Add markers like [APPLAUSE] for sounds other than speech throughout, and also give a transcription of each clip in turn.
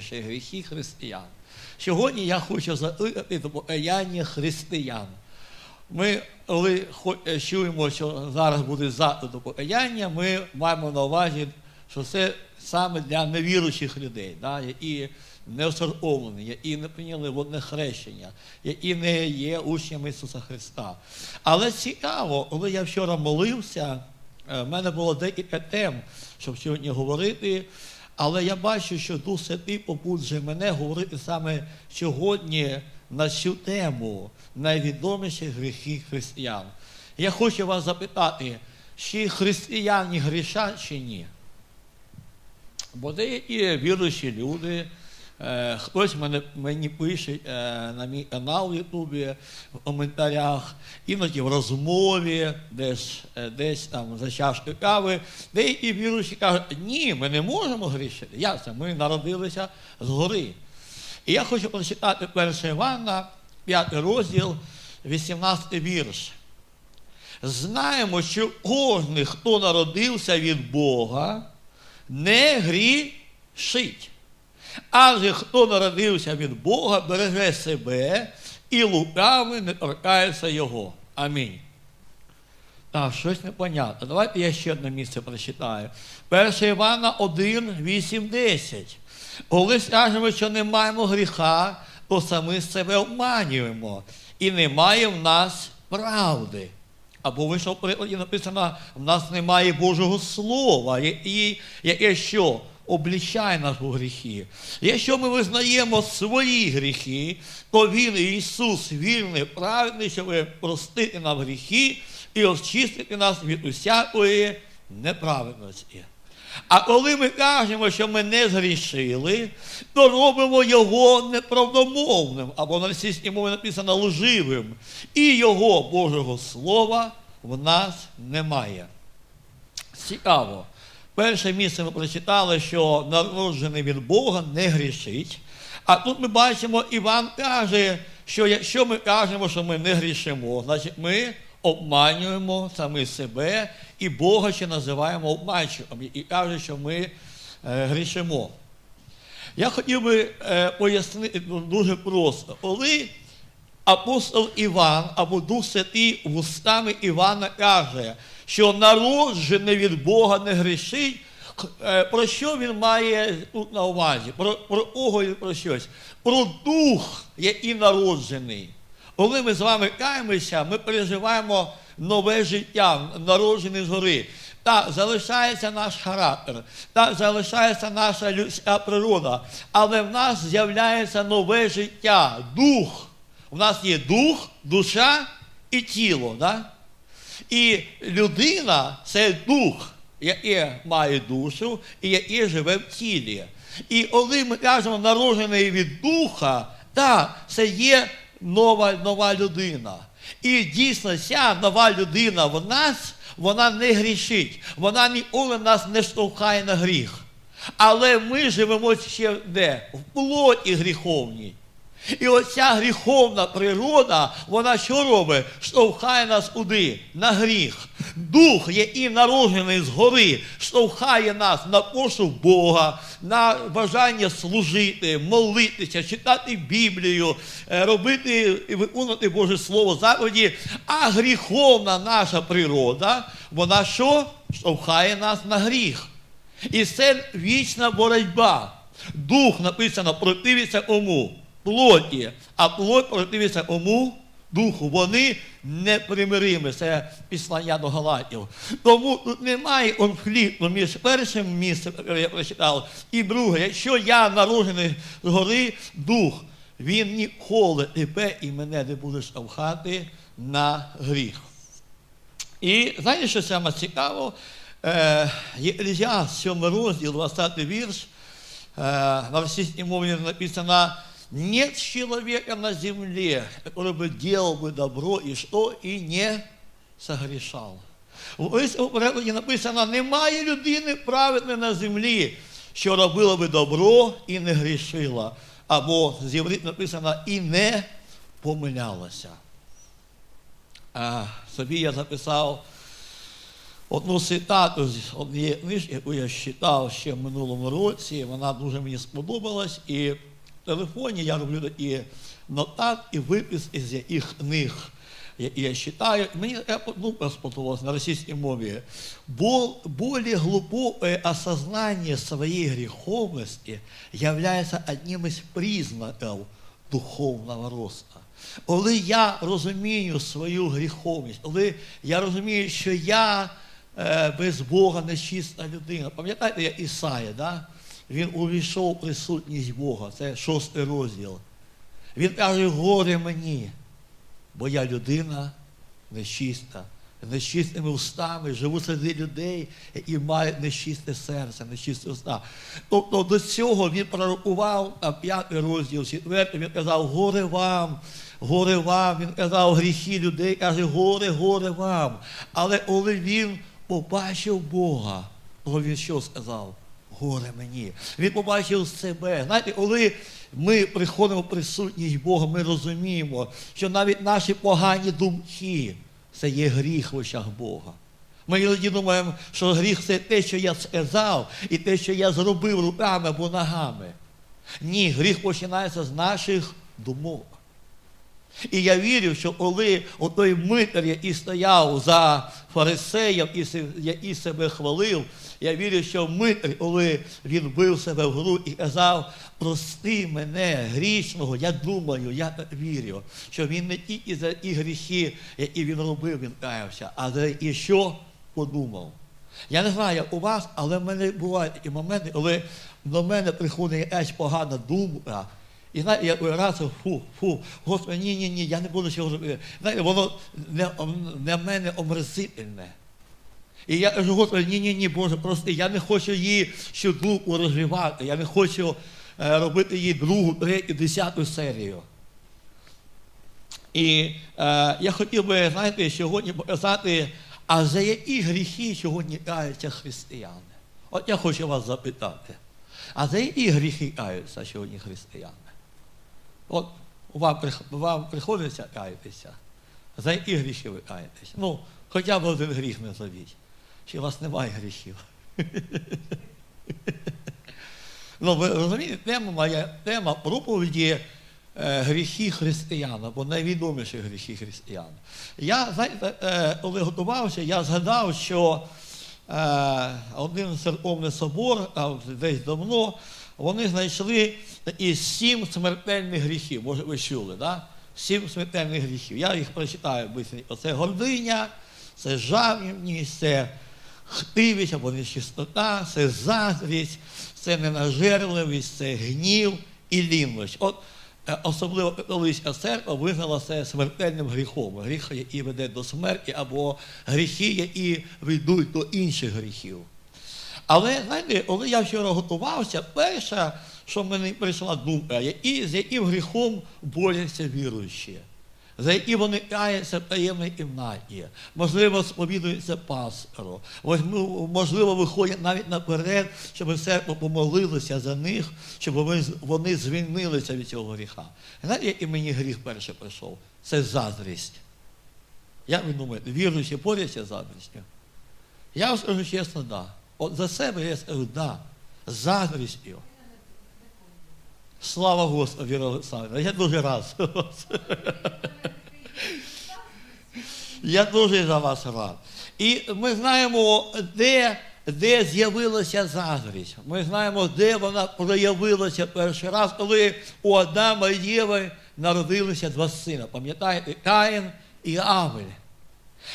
ще гріхи християн. Сьогодні я хочу закликати до покаяння християн. Ми, коли е, чуємо, що зараз буде заклик до покаяння, ми маємо на увазі, що це саме для невіруючих людей, да, які не оцерковлені, які не прийняли водне хрещення, які не є учнями Ісуса Христа. Але цікаво, коли я вчора молився, е, в мене було декілька тем, щоб сьогодні говорити. Але я бачу, що Дух Святий побуджує мене говорити саме сьогодні на цю тему найвідоміші гріхи християн. Я хочу вас запитати, чи християни грішать чи ні? Бо деякі віруючі люди, хтось мене, мені пише е, на мій канал в Ютубі в коментарях, іноді в розмові, десь, е, десь там за чашкою кави, деякі віруючі кажуть, ні, ми не можемо грішити. Це? Ми народилися згори. І я хочу прочитати 1 Івана, 5 розділ, 18 вірш. Знаємо, що кожен, хто народився від Бога, не грішить. Адже хто народився від Бога, береже себе і лукавий не торкається його. Амінь. Так, щось непонятно. Давайте я ще одне місце прочитаю. 1 Івана 1, 8, 10. Коли скажемо, що не маємо гріха, то самі себе обманюємо. І немає в нас правди. Або в іншому перекладі написано, в нас немає Божого Слова, яке що? Облічає наші гріхи. Якщо ми визнаємо свої гріхи, то Він, Ісус, вільний, праведний, щоб простити нам гріхи і очистити нас від усякої неправедності. А коли ми кажемо, що ми не згрішили, то робимо його неправдомовним, або на російській мові написано лживим. І його Божого Слова в нас немає. Цікаво. Перше місце ми прочитали, що народжений від Бога не грішить. А тут ми бачимо, Іван каже, що якщо ми кажемо, що ми не грішимо, значить ми обманюємо самі себе і Бога ще називаємо обманщиком і каже, що ми е, грішимо. Я хотів би е, пояснити дуже просто. Коли апостол Іван або Дух Святий вустами Івана каже, що народжений від Бога не грішить, е, про що він має тут на увазі? Про, про кого про щось? Про дух, який народжений. Коли ми з вами каємося, ми переживаємо нове життя, народжений згори. Так, залишається наш характер, так залишається наша людська природа, але в нас з'являється нове життя, дух. У нас є дух, душа і тіло. Да? І людина це дух, який має душу і який живе в тілі. І коли ми кажемо народжений від духа, так, це є нова, нова людина. І дійсно ця нова людина в нас, вона не грішить, вона ніколи нас не штовхає на гріх. Але ми живемо ще де? В плоті гріховній. І оця гріховна природа, вона що робить? Штовхає нас куди? На гріх. Дух, який народжений згори, штовхає нас на пошук Бога, на бажання служити, молитися, читати Біблію, е, робити і виконувати Боже Слово заповіді. А гріховна наша природа, вона що? Штовхає нас на гріх. І це вічна боротьба. Дух написано противиться кому? Плоті, а плоть противиться кому? Духу. Вони непримиримі. Це післання до Галатів. Тому тут немає конфлікту між першим місцем, яке я прочитав, і друге. Якщо я народжений згори, дух, він ніколи тебе і мене не буде штовхати на гріх. І знаєте, що саме цікаво? Е, Єлізя, 7 розділ, 20 вірш, е, на російській мові написано, нет человека на земле, который бы делал бы добро и что, и не согрешал. Ось у перекладі написано, немає людини праведної на землі, що робила би добро і не грішила. Або з єврит написано, і не помилялася. А, собі я записав одну цитату з однієї книжки, яку я читав ще в минулому році. Вона дуже мені сподобалась. І в телефоні я роблю такі нотатки, випис із яких книг, які я читаю. Мені ну, сподобалось на російській мові. Бол, более глубокое осознание своей греховности является одним из признаков духовного роста. Коли я розумію свою гріховність, коли я розумію, що я е, без Бога нечиста людина. Пам'ятаєте, як Ісая, да? Він увійшов в присутність Бога, це шостий розділ. Він каже, горе мені, бо я людина нечиста, нечистими устами, живу серед людей, які мають нечисте серце, нечисте уста. Тобто до цього він пророкував а п'ятий розділ, четвертий, він казав, горе вам, горе вам. Він казав, гріхи людей, каже, горе, горе вам. Але коли він побачив Бога, то він що сказав? Горе мені. Він побачив себе. Знаєте, коли ми приходимо в присутність Бога, ми розуміємо, що навіть наші погані думки це є гріх в очах Бога. Ми іноді думаємо, що гріх це те, що я сказав, і те, що я зробив руками або ногами. Ні, гріх починається з наших думок. І я вірю, що коли отой митар, який стояв за фарисеєм, який себе хвалив, я вірю, що митар, коли він бив себе в гру і казав, прости мене, грішного, я думаю, я вірю, що він не тільки за ті гріхи, які він робив, він каявся, а за і що подумав. Я не знаю, у вас, але в мене бувають такі моменти, коли до мене приходить якась погана думка. І знаєте, я раз фу, фу, Господи, ні, ні, ні, я не буду цього робити. Знаєте, воно для, для мене омерзительне. І я кажу, Господи, ні, ні, ні, Боже, прости, я не хочу її ще думку розвивати, я не хочу е, робити її другу, третю, десяту серію. І е, я хотів би, знаєте, сьогодні показати, а за які гріхи сьогодні каються християни? От я хочу вас запитати, а за які гріхи каються сьогодні християни? От вам, вам приходиться каятися, за які гріхи ви каєтеся? Ну, хоча б один гріх назовіть. Чи у вас немає гріхів? [LAUGHS] Ну, ви розумієте, тема моя тема проповіді е, гріхи християн, або найвідоміші гріхи християн. Я, знаєте, е, коли готувався, я згадав, що е, один церковний собор, десь давно, вони знайшли і сім смертельних гріхів. Може, ви чули, да? Сім смертельних гріхів. Я їх прочитаю. Це гординя, це жадібність, це хтивість або нечистота, це заздрість, це ненажерливість, це гнів і лінність. От е, особливо католицька церква визнала це смертельним гріхом. Гріх, який веде до смерті, або гріхи, які ведуть до інших гріхів. Але знаєте, коли я вчора готувався, перше, що в мене прийшла думка, які, з яким гріхом борються віруючі, за які вони каються в таємній можливо, сповідуються пастору, можливо, виходять навіть наперед, щоб церква помолилися за них, щоб вони, звільнилися від цього гріха. Знаєте, який мені гріх перше прийшов? Це заздрість. Як ви думаєте, віруючі борються з заздрістю? Я вам скажу чесно, да. От за себе я скажу, да. Заздрістю. Слава Господу, Віра Олександровна. Я дуже рад. Я дуже за вас рад. І ми знаємо, де, де з'явилася заздрість. Ми знаємо, де вона проявилася перший раз, коли у Адама і Єви народилися два сина. Пам'ятаєте, Каїн і Авель.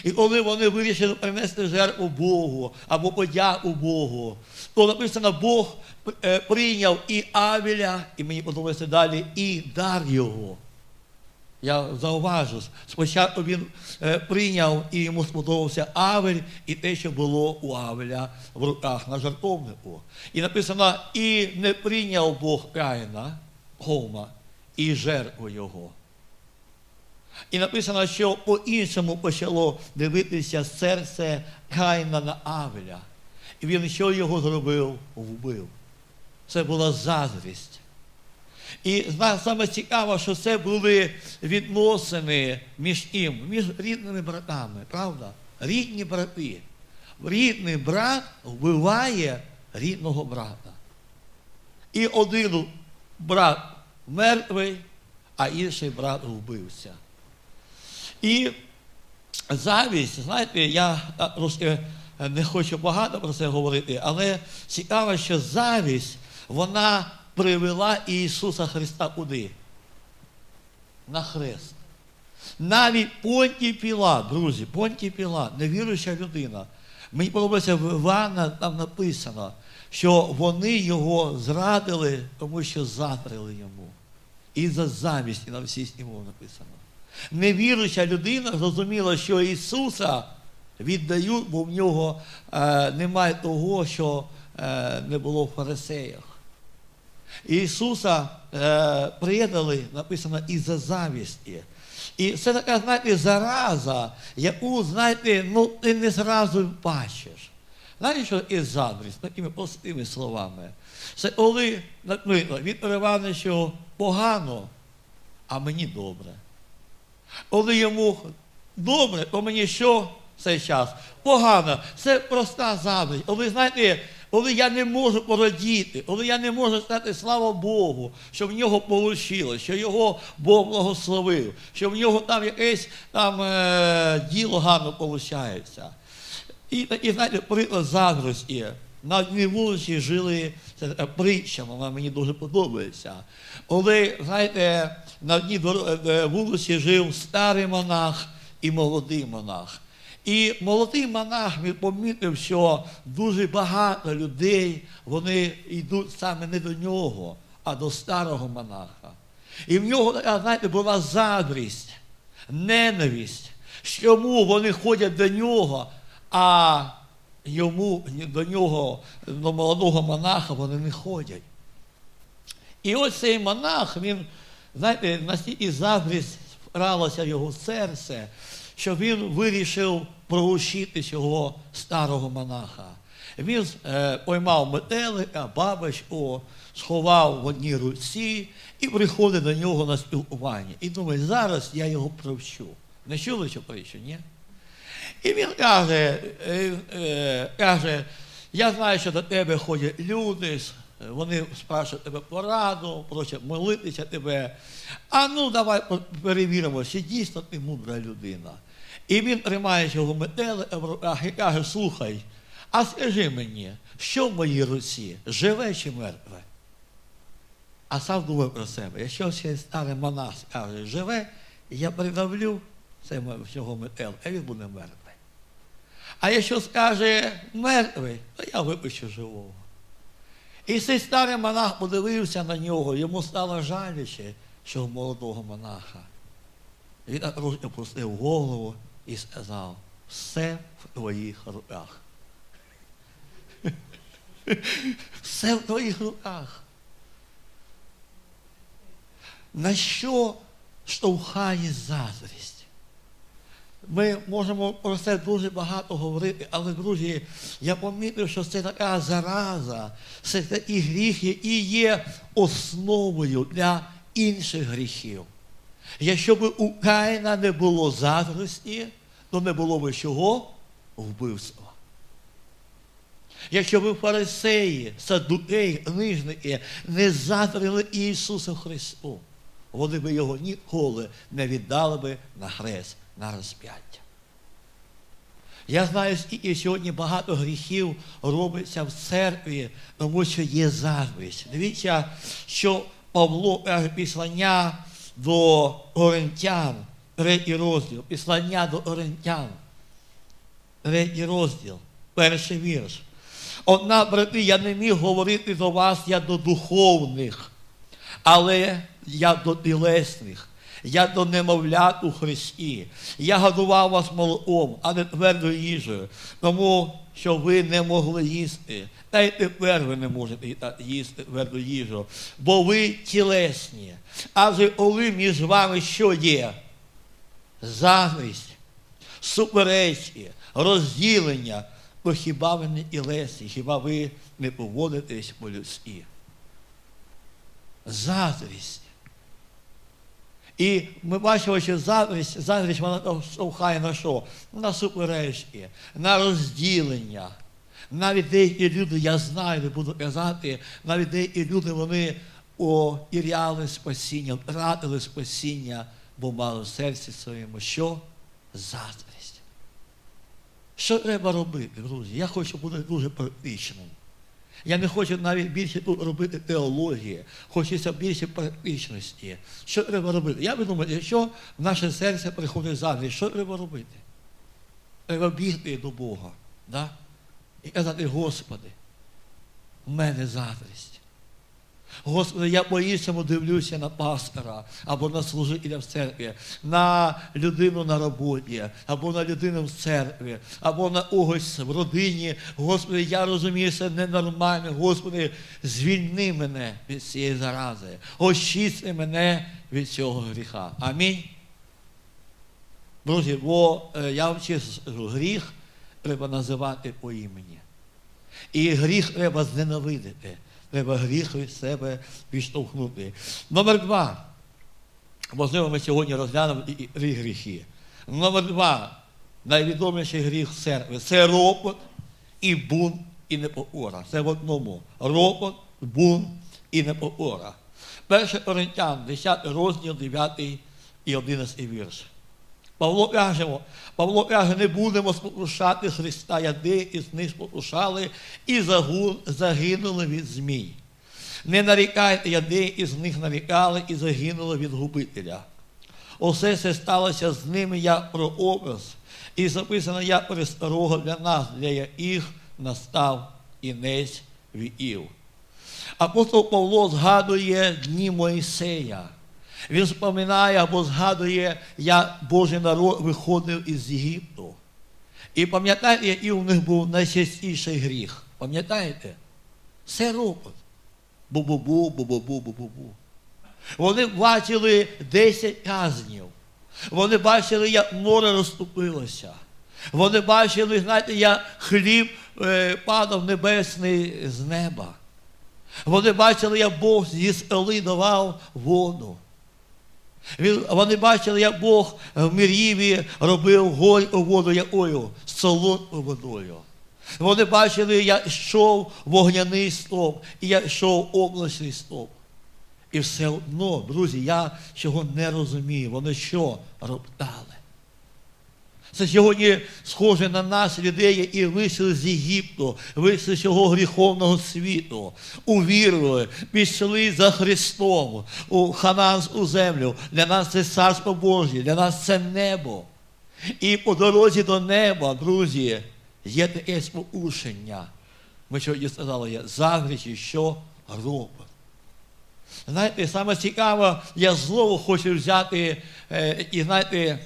І коли вони вирішили принести жертву Богу або подяку Богу, то написано, Бог е, прийняв і Авеля, і мені подобається далі, і дар його. Я зауважу, спочатку він е, прийняв і йому сподобався Авель і те, що було у Авеля в руках на жертовнику. І написано, і не прийняв Бог Каїна, Гома, і жертву його. І написано, що по-іншому почало дивитися серце Каїна на Авеля. І він що його зробив? Вбив. Це була заздрість. І саме цікаво, що це були відносини між ним, між рідними братами, правда? Рідні брати. рідний брат вбиває рідного брата. І один брат мертвий, а інший брат вбився. І завість, знаєте, я трошки не хочу багато про це говорити, але цікаво, що завість, вона привела Ісуса Христа куди? На хрест. Навіть Понтій Пілат, друзі, Понтій Пілат, невіруюча людина. Мені подобається в Івана, там написано, що вони його зрадили, тому що затрили йому. І за замість, і на всій йому написано. Невіруюча людина зрозуміла, що Ісуса віддають, бо в нього е, немає того, що е, не було в фарисеях. Ісуса е, предали, написано, із-за завісті. І це така, знаєте, зараза, яку, знаєте, ну, ти не зразу бачиш. Знаєте, що із завість, такими простими словами. Це коли, наприклад, Віктор Івановичу погано, а мені добре. Коли йому добре, то мені що цей час? Погано. Це проста зависть. Коли, знаєте, коли я не можу порадіти, коли я не можу сказати слава Богу, що в нього вийшло, що його Бог благословив, що в нього там якесь там е, діло гарно виходить. І, і знаєте, приклад загрузки. На одній вулиці жили, це така притча, вона мені дуже подобається. Коли, знаєте, на одній е, вулиці жив старий монах і молодий монах. І молодий монах він помітив, що дуже багато людей вони йдуть саме не до нього, а до старого монаха. І в нього, знаєте, була заздрість, ненависть, чому вони ходять до нього, а йому до нього, до молодого монаха вони не ходять. І ось цей монах, він, знаєте, настільки заздрість вкралася в його серце, що він вирішив проучити цього старого монаха. Він е, поймав метелика, бабочку, сховав в одній руці і приходить до нього на спілкування. І думає, зараз я його провчу. Не чули цю притчу, ні? І він каже, е, каже, я знаю, що до тебе ходять люди, вони спрашують тебе пораду, просять молитися тебе. А ну давай перевіримо, чи дійсно ти мудра людина. І він тримає його метелика в руках і каже, слухай, а скажи мені, що в моїй руці, живе чи мертве? А сам думав про себе, якщо цей старий монах скаже, живе, я придавлю це всього метел, а він буде мертвий. А якщо скаже мертвий, то я випущу живого. І цей старий монах подивився на нього, йому стало жалюче, що молодого монаха. Він опустив голову і сказав, все в твоїх руках. [LAUGHS] Все в твоїх руках. На що штовхає заздрість? Ми можемо про це дуже багато говорити, але, друзі, я помітив, що це така зараза, це такий гріх, який є основою для інших гріхів. Якщо б у Каїна не було заздрості, то не було б чого? Вбивства. Якщо б фарисеї, садукеї, книжники не заздрили Ісусу Христу, вони б його ніколи не віддали би на хрест, на розп'яття. Я знаю, скільки сьогодні багато гріхів робиться в церкві, тому що є заздрість. Дивіться, що Павло каже післання до Орентян, третій розділ, післання до Орентян, третій розділ, перший вірш. Одна, брати, я не міг говорити до вас, я до духовних, але я до тілесних, я до немовлят у Христі. Я годував вас молоком, а не твердою їжею, тому що ви не могли їсти. Та й тепер ви не можете їсти тверду їжу, бо ви тілесні. Адже коли між вами що є? Зависть, суперечки, розділення, то хіба ви не тілесні, хіба ви не поводитесь по-людськи? Заздрість. І ми бачимо, що заздрість, заздрість вона штовхає на що? На суперечки, на розділення. Навіть деякі люди, я знаю, не буду казати, навіть деякі люди, вони оіряли спасіння, втратили спасіння, бо мали в серці своєму. Що? Заздрість. Що треба робити, друзі? Я хочу бути дуже практичним. Я не хочу навіть більше тут робити теології, хочеться більше практичності. Що треба робити? Я би думаю, якщо в наше серце приходить заздрість, що треба робити? Треба бігти до Бога. Да? І казати, Господи, в мене заздрість. Господи, я по-іншому дивлюся на пастора, або на служителя в церкві, на людину на роботі, або на людину в церкві, або на когось в родині. Господи, я розумію, це ненормально. Господи, звільни мене від цієї зарази, очисти мене від цього гріха. Амінь. Друзі, бо е, я чесно гріх треба називати по імені. І гріх треба зненавидити. Треба гріх від себе відштовхнути. Номер два. Можливо, ми сьогодні розглянемо і три гріхи. Номер два. Найвідоміший гріх церкви це ропот і бунт і непокора. Це в одному. Ропот, бунт і непокора. Перше Коринтян, 10 розділ, 9 і 11 вірш. Павло каже, Павло каже, не будемо спокушати Христа, як деякі з них спокушали і загинули від змій. Не нарікайте, як деякі з них нарікали і загинули від губителя. Усе це сталося з ними як прообраз, і записано як пересторога для нас, для яких настав кінець віків. Апостол Павло згадує дні Моїсея. Він споминає або згадує, як Божий народ виходив із Єгипту. І пам'ятаєте, який у них був найчастіший гріх? Пам'ятаєте? Це ропот. Бу-бу-бу, бу-бу-бу, бу-бу-бу. Вони бачили 10 казнів. Вони бачили, як море розступилося. Вони бачили, знаєте, як хліб е, падав небесний з неба. Вони бачили, як Бог зі скали давав воду. Вони бачили, як Бог в Мір'їві робив горь воду? Солодкою водою. Вони бачили, як йшов вогняний стовп, і як йшов облачний стовп. І все одно, друзі, я цього не розумію. Вони що роптали? Це сьогодні схоже на нас, людей, які вийшли з Єгипту, вийшли з цього гріховного світу, увірували, пішли за Христом у хананську землю. Для нас це царство Божє, для нас це небо. І по дорозі до неба, друзі, є таке спокушення. Ми сьогодні сказали, є загрічі, що робот. Знаєте, саме цікаво, я знову хочу взяти е, і знаєте,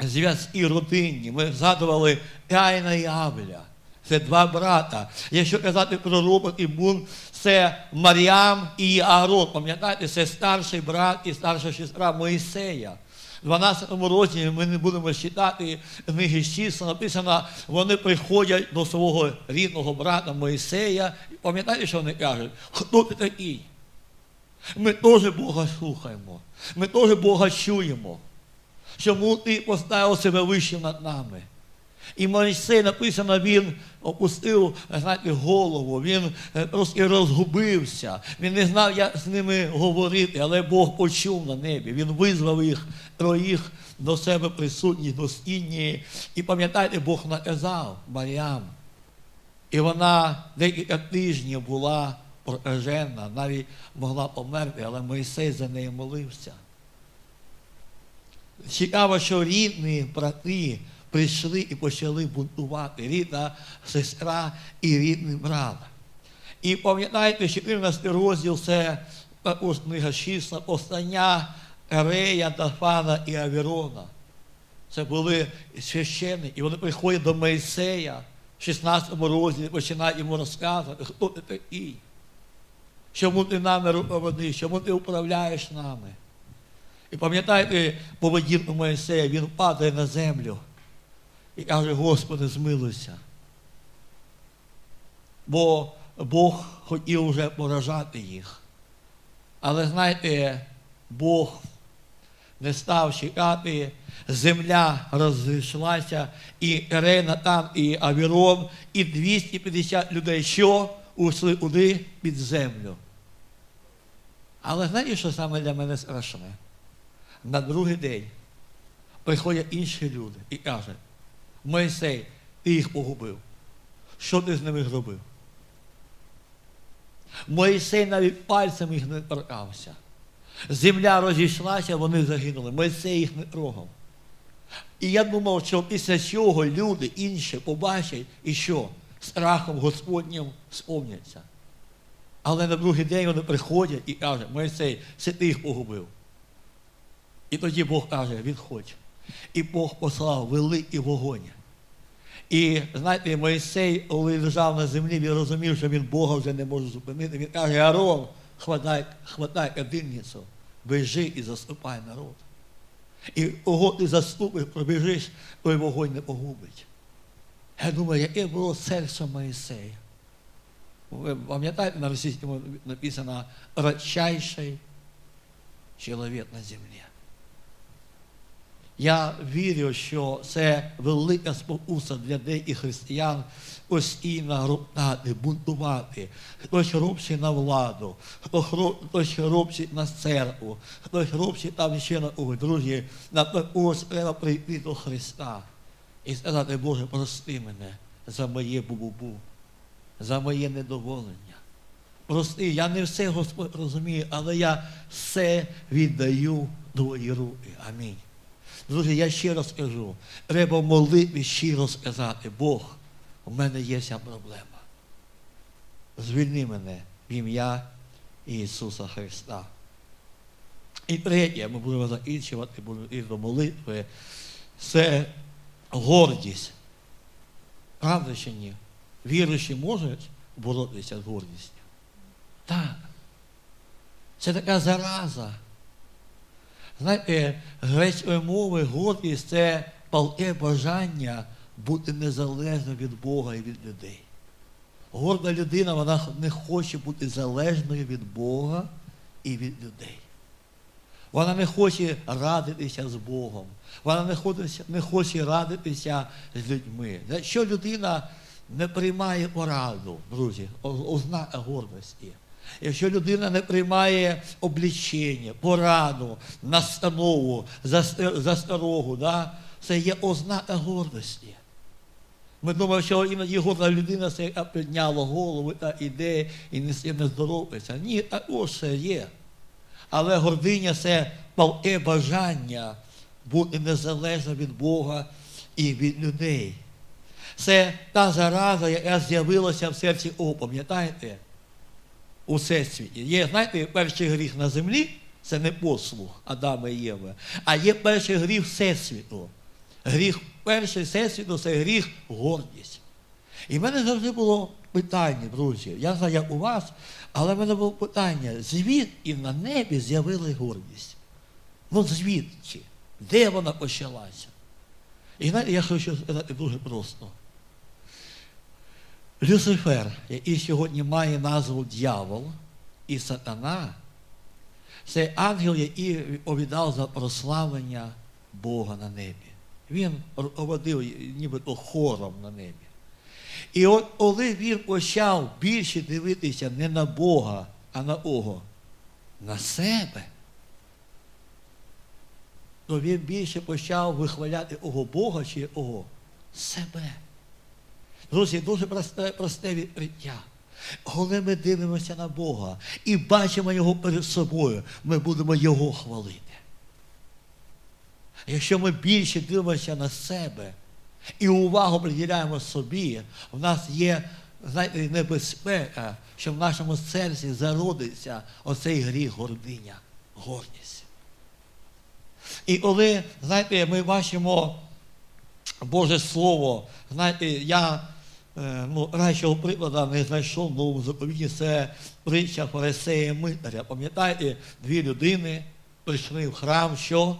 зв'язки родинні. Ми згадували Каїна і Авеля. Це два брата. Якщо казати про робот і бун, це Маріам і Аарон. Пам'ятаєте, це старший брат і старша сестра Моїсея. В 12 році ми не будемо читати книги числа, написано, вони приходять до свого рідного брата Моїсея. Пам'ятаєте, що вони кажуть? Хто ти такий? Ми теж Бога слухаємо, ми теж Бога чуємо. Чому ти поставив себе вище над нами? І Мойсей написано, він опустив знаєте, голову, він е, розгубився, він не знав, як з ними говорити, але Бог почув на небі. Він визвав їх троїх до себе присутніх, достійні. І пам'ятаєте, Бог наказав Маріам. І вона декілька тижнів була прокажена, навіть могла померти, але Мойсей за нею молився. Цікаво, що рідні брати прийшли і почали бунтувати. Рідна сестра і рідний брат. І пам'ятаєте, 14 розділ це також книга числа, постання Арея, Дафана і Авірона. Це були священники, і вони приходять до Моїсея в 16 розділі, починають йому розказувати, хто ти такий, чому ти нами руководиш, чому ти управляєш нами. І пам'ятаєте, поведінку Моїсея, він падає на землю і каже, Господи, змилуйся. Бо Бог хотів вже поражати їх. Але знаєте, Бог не став чекати, земля розійшлася, і Ірена там, і Авірон, і 250 людей, що ушли куди під землю. Але знаєте, що саме для мене страшне? На другий день приходять інші люди і кажуть, Мойсей, ти їх погубив. Що ти з ними зробив? Моїсей навіть пальцем їх не торкався. Земля розійшлася, вони загинули. Мойсей їх не трогав. І я думав, що після цього люди інші побачать і що? Страхом Господнім сповняться. Але на другий день вони приходять і кажуть, Мойсей, це ти їх погубив. І тоді Бог каже, відходь. І Бог послав великий вогонь. І знаєте, Моїсей, коли лежав на землі, він розумів, що він Бога вже не може зупинити. Він каже, Арон, хватай, хватай кадильницю, біжи і заступай народ. І кого ти заступиш, пробіжиш, той вогонь не погубить. Я думаю, яке було серце Моїсея. Ви пам'ятаєте, на російському написано «Радчайший чоловік на землі. Я вірю, що це велика спокуса для деяких християн постійно роптати, бунтувати. Хтось робить на владу, хтось робить на церкву, хтось робить там ще на кого. Друзі, на також треба прийти до Христа і сказати, Боже, прости мене за моє бу-бу-бу, за моє недоволення. Прости, я не все Господь розумію, але я все віддаю твої руки. Амінь. Друзі, я ще раз кажу, треба молитві щиро сказати, Бог, у мене є ця проблема. Звільни мене в ім'я Ісуса Христа. І третє, ми будемо закінчувати, йти до молитви, це гордість. Правда чи ні? Віруючі можуть боротися з гордістю? Так. Це така зараза. Знаєте, грецькою мовою гордість це палке бажання бути незалежним від Бога і від людей. Горда людина, вона не хоче бути залежною від Бога і від людей. Вона не хоче радитися з Богом. Вона не хоче, не хоче радитися з людьми. Якщо людина не приймає пораду, друзі, ознака гордості. Якщо людина не приймає облічення, пораду, настанову, засторогу, да, це є ознака гордості. Ми думаємо, що іноді горда людина це підняла голову та іде і не не здоровиться. Ні, також це є. Але гординя це палке бажання бути незалежно від Бога і від людей. Це та зараза, яка з'явилася в серці О, пам'ятаєте? У всесвіті. Є, знаєте, перший гріх на землі це не послух Адама і Єви, а є перший гріх Всесвіту. Гріх перший всесвіту це гріх гордість. І в мене завжди було питання, друзі. Я знаю, як у вас, але в мене було питання, звідки на небі з'явилась гордість? Ну звідки? Де вона почалася? І знаєте, я хочу сказати дуже просто. Люцифер, який сьогодні має назву дьявол і сатана, це ангел, який відповідав за прославлення Бога на небі. Він оводив нібито хором на небі. І от коли він почав більше дивитися не на Бога, а на кого? На себе, то він більше почав вихваляти ого Бога чи ого себе. Друзі, дуже просте, просте відкриття. Коли ми дивимося на Бога і бачимо Його перед собою, ми будемо Його хвалити. Якщо ми більше дивимося на себе і увагу приділяємо собі, в нас є знаєте, небезпека, що в нашому серці зародиться оцей гріх гординя, гордість. І коли, знаєте, ми бачимо Боже Слово, знаєте, я ну, Райчого прикладу не знайшов в новому заповіті, це притча фарисея Митаря. Пам'ятаєте, дві людини прийшли в храм, що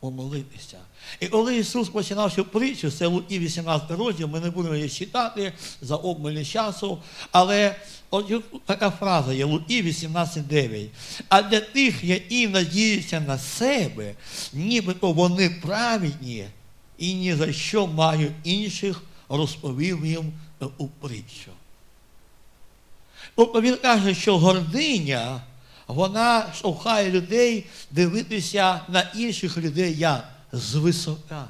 помолитися. І коли Ісус починав цю притчу, це Луки 18 розділ, ми не будемо її читати за обмаль часу, але от така фраза є Луки 18.9. А для тих, які надіються на себе, нібито вони праведні і ні за що мають інших, розповів їм у притчу. Тобто він каже, що гординя, вона штовхає людей дивитися на інших людей як звисока.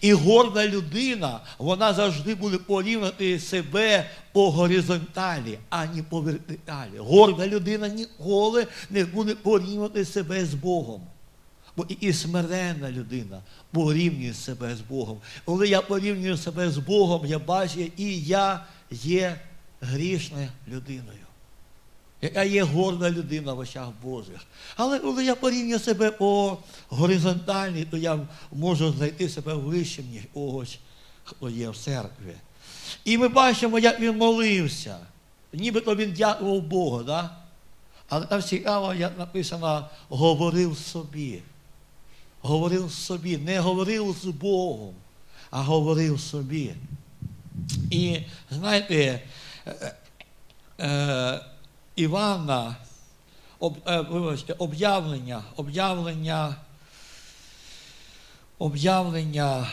І горда людина, вона завжди буде порівняти себе по горизонталі, а не по вертикалі. Горда людина ніколи не буде порівняти себе з Богом. Бо і смиренна людина порівнює себе з Богом. Коли я порівнюю себе з Богом, я бачу, і я є грішною людиною, яка є горда людина в очах Божих. Але коли я порівнюю себе по горизонталі, то я можу знайти себе вищим, ніж когось, хто є в церкві. І ми бачимо, як він молився. Нібито він дякував Богу, да? але там цікаво, як написано, говорив собі. Говорив собі, не говорив з Богом, а говорив собі. І знаєте, е, е, Івана, е, об'явлення, об'явлення, об'явлення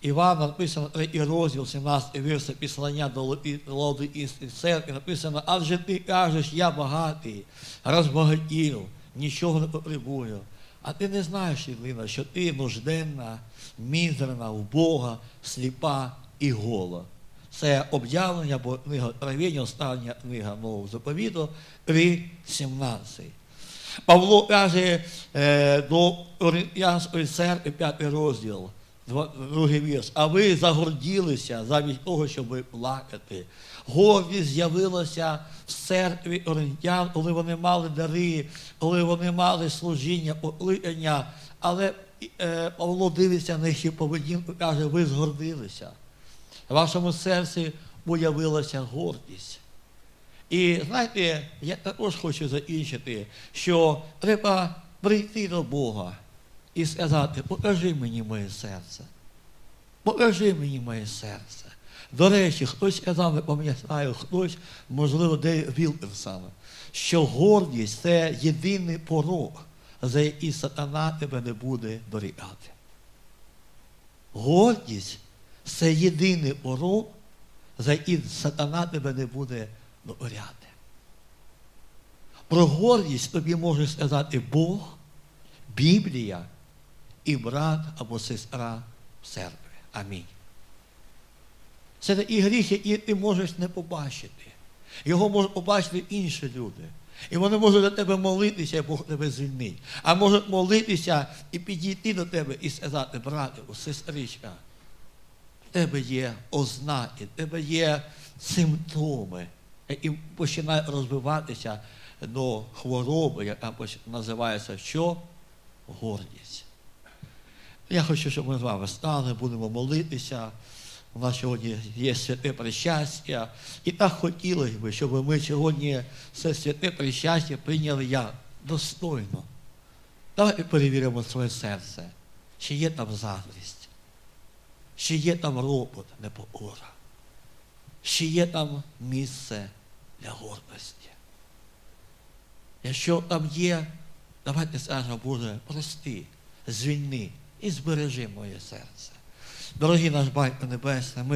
Івана написано третій розділ, 17 вірш післання до Лаодикійської церкви, написано, адже ти кажеш, я багатий, розбагатів, нічого не потребую. А ти не знаєш, Єдлина, що ти нужденна, мізерна, убога, сліпа і гола. Це об'явлення, бо книга Откровення, остання книга Нового заповіту, 3.17. Павло каже е, до Оріянської церкви, 5 розділ, другий вірш. А ви загорділися замість того, щоб плакати. Гордість з'явилася в церкві орієнтян, коли вони мали дари, коли вони мали служіння, покликання. Але е, Павло дивиться на їх поведінку каже, ви згордилися. В вашому серці появилася гордість. І знаєте, я також хочу закінчити, що треба прийти до Бога і сказати, покажи мені моє серце. Покажи мені моє серце. До речі, хтось сказав, не пам'ятаю, хтось, можливо, де Вілкер саме, що гордість це єдиний порог, за який сатана тебе не буде дорікати. Гордість це єдиний порог, за який сатана тебе не буде докоряти. Про гордість тобі може сказати Бог, Біблія і брат або сестра в церкві. Амінь. Це такі гріх, які ти можеш не побачити. Його можуть побачити інші люди. І вони можуть до тебе молитися, і Бог тебе звільнить. А можуть молитися і підійти до тебе і сказати, братику, сестричка, в тебе є ознаки, в тебе є симптоми, які починають розвиватися до хвороби, яка називається що? Гордість. Я хочу, щоб ми з вами стали, будемо молитися. У нас сьогодні є святе причастя. І так хотілося б, щоб ми сьогодні це святе причастя прийняли як достойно. Давайте перевіримо своє серце, чи є там заздрість, чи є там ропот, непокора, чи є там місце для гордості. Якщо там є, давайте скажемо, Боже, прости, звільни і збережи моє серце. Дорогі наш Батько Небесний, ми